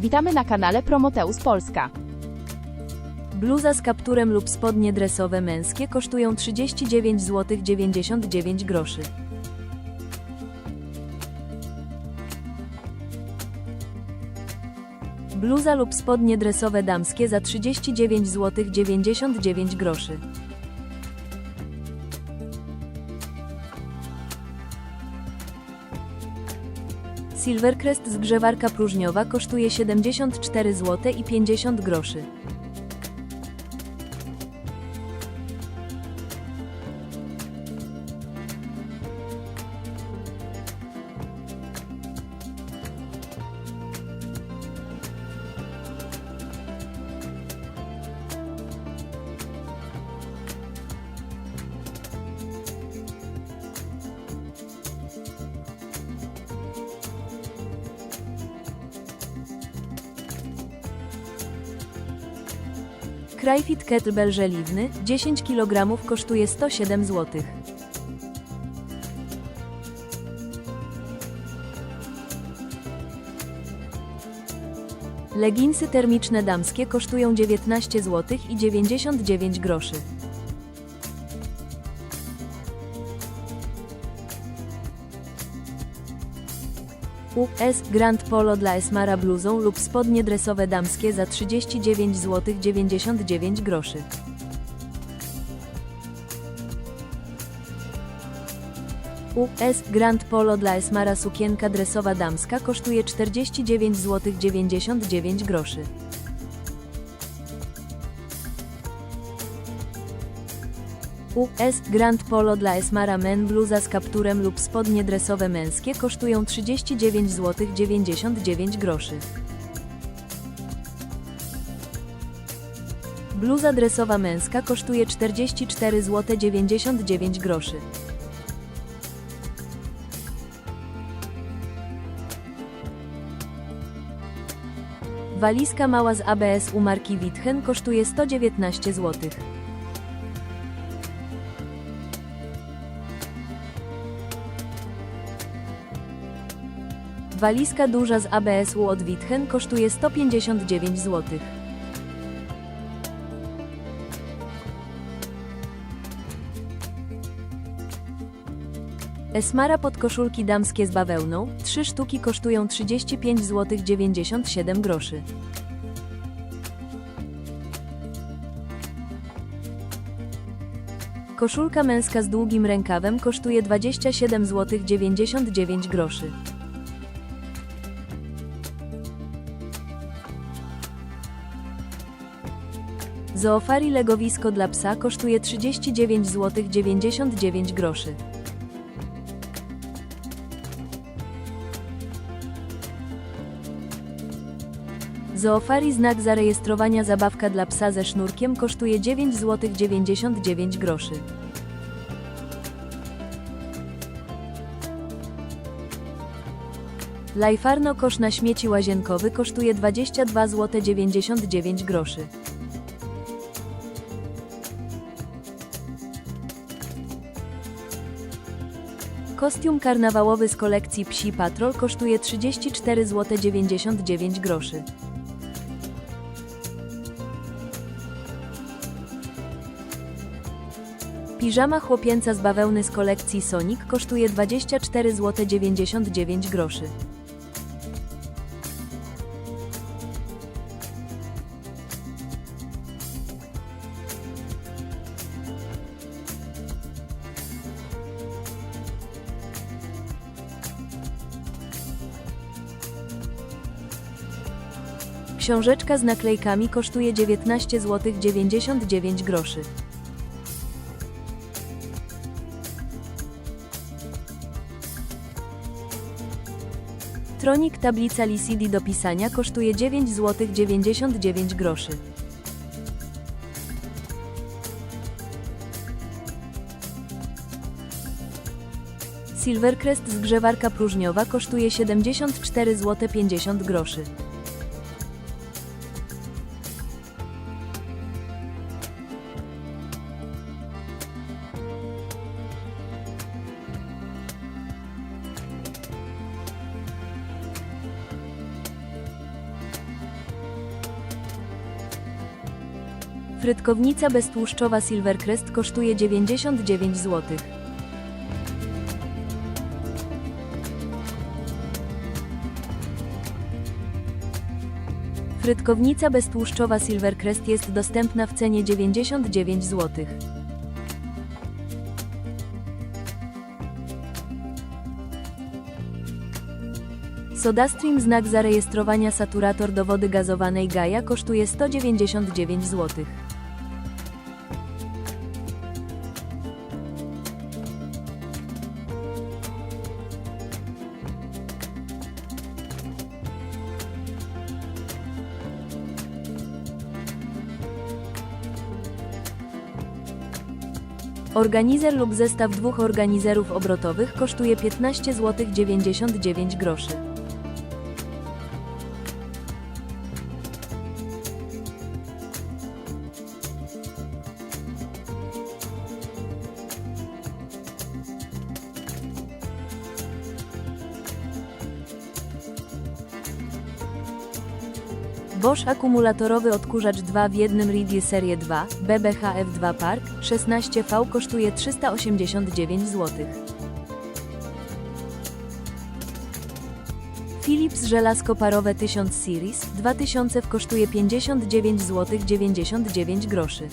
Witamy na kanale Promoteus Polska. Bluza z kapturem lub spodnie dresowe męskie kosztują 39 zł 99 groszy. Bluza lub spodnie dresowe damskie za 39 zł 99 groszy. Silvercrest zgrzewarka próżniowa kosztuje 74 zł i 50 groszy. Krajfit Kettlebell żeliwny 10 kg kosztuje 107 zł. Leginsy termiczne damskie kosztują 19 zł i 99 groszy. US Grand Polo dla Esmara bluzą lub spodnie dresowe damskie za 39 zł 99 groszy. US Grand Polo dla Esmara sukienka dresowa damska kosztuje 49 zł 99 groszy. US Grand Polo dla Esmara Men bluza z kapturem lub spodnie dresowe męskie kosztują 39 zł 99 groszy. Bluza dresowa męska kosztuje 44 zł 99 groszy. Walizka mała z ABS u marki Witchen kosztuje 119 zł. Walizka duża z ABS-u od Witchen kosztuje 159 zł. Esmara podkoszulki damskie z bawełną, 3 sztuki kosztują 35 zł 97 groszy. Koszulka męska z długim rękawem kosztuje 27 zł 99 groszy. Zoofari legowisko dla psa kosztuje 39 zł 99 groszy. Zoofari znak zarejestrowania zabawka dla psa ze sznurkiem kosztuje 9 zł 99 groszy. Lajfarno kosz na śmieci łazienkowy kosztuje 22 zł 99 groszy. Kostium karnawałowy z kolekcji Psi Patrol kosztuje 34 zł 99 groszy. Piżama chłopięca z bawełny z kolekcji Sonic kosztuje 24 zł 99 groszy. Książeczka z naklejkami kosztuje 19 zł 99 groszy. Tronik tablica LCD do pisania kosztuje 9 zł 99 groszy. Silvercrest zgrzewarka próżniowa kosztuje 74 zł 50 groszy. Frytkownica beztłuszczowa Silvercrest kosztuje 99 zł. Frytkownica beztłuszczowa Silvercrest jest dostępna w cenie 99 zł. SodaStream znak zarejestrowania saturator do wody gazowanej Gaia kosztuje 199 zł. Organizer lub zestaw dwóch organizerów obrotowych kosztuje 15 zł 99 groszy. Bosch akumulatorowy odkurzacz 2 w jednym Ridley Serie 2, BBHF2 Park, 16V kosztuje 389 zł. Philips żelazko parowe 1000 Series 2000 kosztuje 59 zł 99 groszy.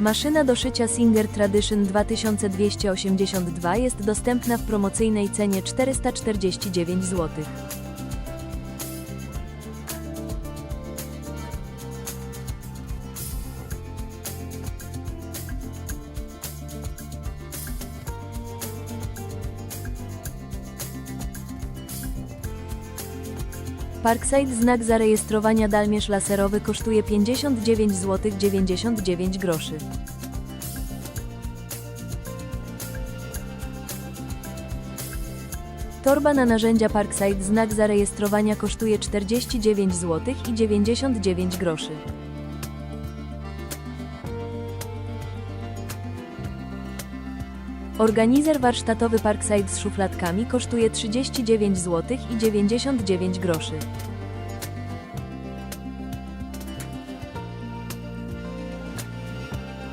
Maszyna do szycia Singer Tradition 2282 jest dostępna w promocyjnej cenie 449 zł. Parkside znak zarejestrowania dalmierz laserowy kosztuje 59 zł 99 groszy. Torba na narzędzia Parkside znak zarejestrowania kosztuje 49 zł i 99 groszy. Organizer warsztatowy Parkside z szufladkami kosztuje 39 zł i 99 groszy.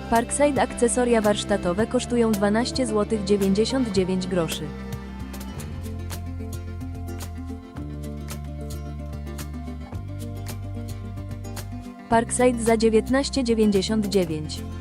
Parkside akcesoria warsztatowe kosztują 12 zł 99 groszy. Parkside za 19,99.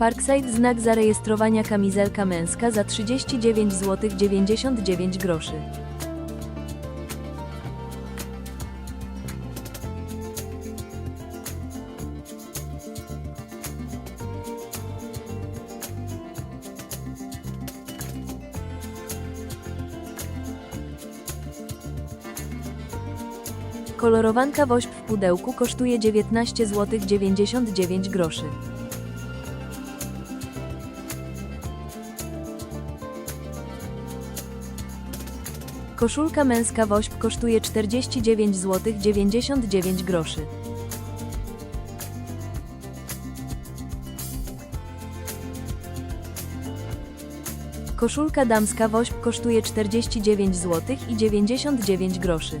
Parkside znak zarejestrowania kamizelka męska za 39 zł 99 groszy. Kolorowanka woźb w pudełku kosztuje 19 zł 99 groszy. Koszulka męska woźb kosztuje 49 zł 99 groszy. Koszulka damska woźb kosztuje 49 zł i 99 groszy.